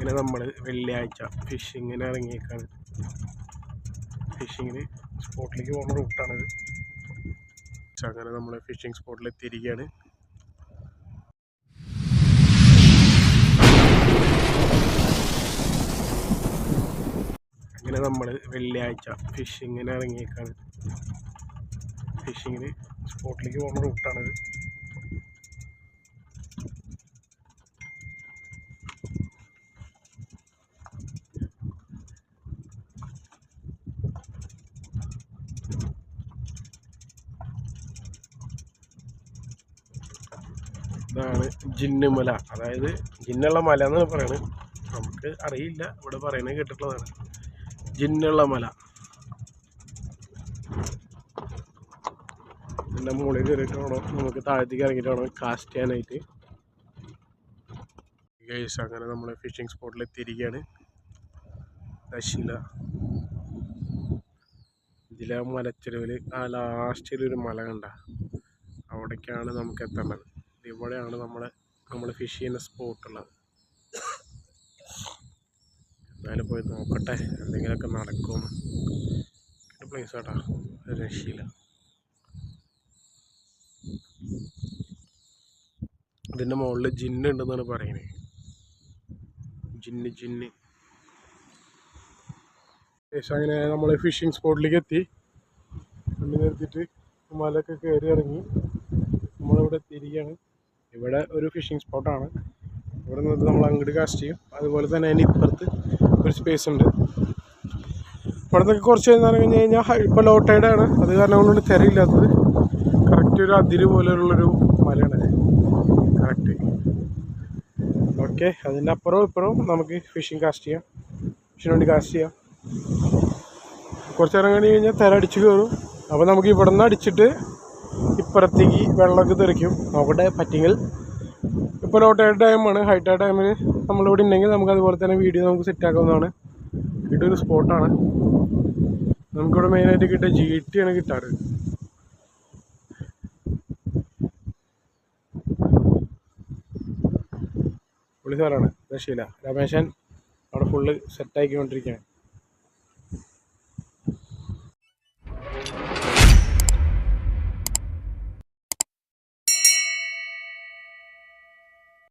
അങ്ങനെ നമ്മൾ വെള്ളിയാഴ്ച ഫിഷിങ്ങിന് ഇറങ്ങിയേക്കാണ്. ഫിഷിങ്ങിന് സ്പോട്ടിലേക്ക് പോകുന്ന റൂട്ടാണിത് അങ്ങനെ നമ്മൾ ഫിഷിംഗ് സ്പോട്ടിൽ എത്തിയിരിക്കുകയാണ് അങ്ങനെ നമ്മൾ വെള്ളിയാഴ്ച ഫിഷിങ്ങിന് ഇറങ്ങിയേക്കാണ്. ഫിഷിങ്ങിന് സ്പോട്ടിലേക്ക് പോകുന്ന റൂട്ടാണിത് ഇതാണ് ജിന്നുമല അതായത് ജിന്നുള്ള മല എന്നാണ് പറയുന്നത് നമുക്ക് അറിയില്ല. ഇവിടെ പറയുന്നത് കേട്ടിട്ടുള്ളതാണ്. ജിന്നുള്ള മല. എന്റെ മുകളിൽ കയറിയിട്ട് വേണം നമുക്ക് താഴത്തേക്ക് ഇറങ്ങിയിട്ട് വേണം കാസ്റ്റ് ചെയ്യാനായിട്ട് ഗൈസ് അങ്ങനെ നമ്മൾ ഫിഷിംഗ് സ്പോട്ടിൽ എത്തിയിരിക്കുകയാണ് ദശില ഇതിലെ മലച്ചെരുവിൽ ആ ലാസ്റ്റിൽ ഒരു മല കണ്ട. അവിടേക്കാണ് നമുക്ക് എത്തേണ്ടത്. ഇവിടെയാണ് നമ്മളെ നമ്മൾ ഫിഷ് ചെയ്യുന്ന സ്പോട്ട് ഉള്ളത്. എന്തായാലും പോയി നോക്കട്ടെ എന്തെങ്കിലുമൊക്കെ നടക്കും. പ്ലേസ് കേട്ടോ രക്ഷയില്ല. ഇതിന്റെ മുകളിൽ ജിന്ന് ഉണ്ടെന്നാണ് പറയുന്നത് ജിന്ന് ജിന്ന്. ശേഷം അങ്ങനെ നമ്മൾ ഫിഷിംഗ് സ്പോട്ടിലേക്ക് എത്തി. വണ്ടി നിർത്തിയിട്ട് മലയൊക്കെ കയറി ഇറങ്ങി. നമ്മളിവിടെ എത്തിയിരിക്കുകയാണ്. ഇവിടെ ഒരു ഫിഷിംഗ് സ്പോട്ടാണ് ഇവിടെ നിന്ന് നമ്മൾ അങ്ങോട്ട് കാസ്റ്റ് ചെയ്യും. അതുപോലെ തന്നെ അതിന് ഇപ്പുറത്ത് ഒരു സ്പേസ് ഉണ്ട്. ഇവിടെ നിന്നൊക്കെ കുറച്ച് നേരം കഴിഞ്ഞ് കഴിഞ്ഞാൽ ഇപ്പോൾ ലോ ടൈഡാണ് അത് കാരണം കൊണ്ടുകൊണ്ട് തിരയില്ലാത്തത്. കറക്റ്റ് ഒരു അതിര് പോലെയുള്ളൊരു മലയാണ് കറക്റ്റ് ഓക്കെ അതിന്റെ അപ്പുറവും ഇപ്പുറവും നമുക്ക് ഫിഷിംഗ് കാസ്റ്റ് ചെയ്യാം. ഫിഷിന് വേണ്ടി കാസ്റ്റ് ചെയ്യാം. കുറച്ച് നേരം കഴിഞ്ഞ് കഴിഞ്ഞാൽ തിര അടിച്ച് കയറും അപ്പോൾ നമുക്ക് ഇവിടെ നിന്ന് അടിച്ചിട്ട് ഇപ്പുറത്തേക്ക് വെള്ളമൊക്കെ തെറിക്കും. നോക്കട്ടെ പറ്റിയെങ്കിൽ. ഇപ്പോൾ ലോ ടൈഡ് ഡാമാണ് ഹൈ ടൈഡ് ഡാമിൽ നമ്മളിവിടെ ഉണ്ടെങ്കിൽ നമുക്ക് അതുപോലെ തന്നെ വീഡിയോ നമുക്ക് സെറ്റ് ആക്കാവുന്നതാണ്. ഇതൊരു സ്പോട്ടാണ് നമുക്കിവിടെ മെയിനായിട്ട് കിട്ടുക ജി ടി ആണ് കിട്ടാറ്. പുള്ളി സാറാണ്. രക്ഷയില്ല രമേശൻ അവിടെ ഫുള്ള് സെറ്റാക്കിക്കൊണ്ടിരിക്കുകയാണ്